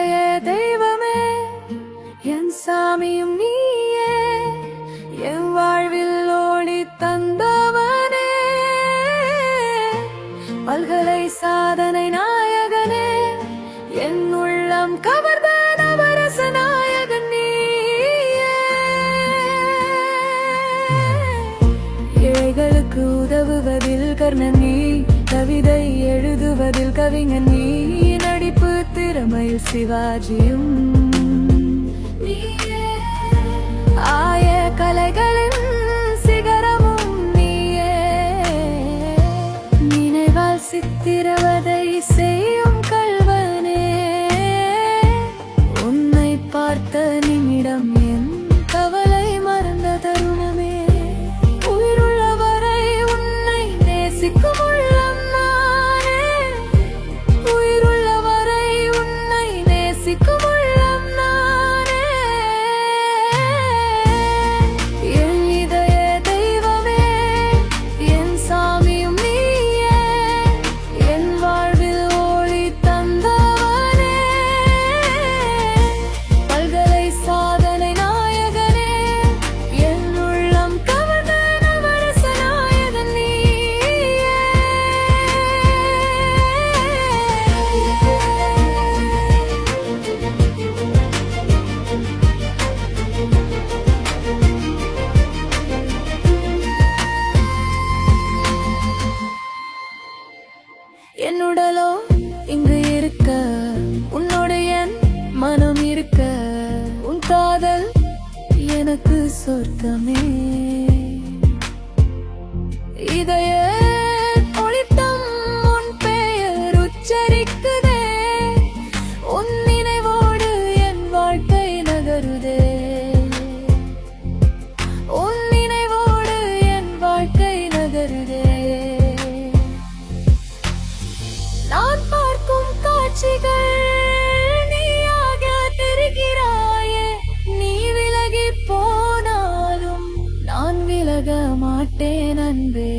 இளைய தெய்வமே என் சாமியும் நீயே என் வாழ்வில் ஓடி தந்தவனே. பல்கலை சாதனை நாயகனே என் உள்ளம் கவர்ந்த நவரச நாயகன் நீயே. உதவுவதில் கர்ணன் நீ கவிதை எழுதுவதில் கவிஞன் நீ. வீரமயில் சிவாஜியும் ஆய கலைகளின் சிகரமும் நீயே. நினைவால் சித்திரவதை செய்யும் கல்வனே. உன்னை பார்த்த நிமிடம் என் கவலை மறந்த தருணமே. உயிருள்ள வரை உன்னை நேசிக்கும் என் இங்கு இருக்க? உன்னோட என் மனம் இருக்க? உன் காதல் எனக்கு சொர்க்கமே. இதய tan bella.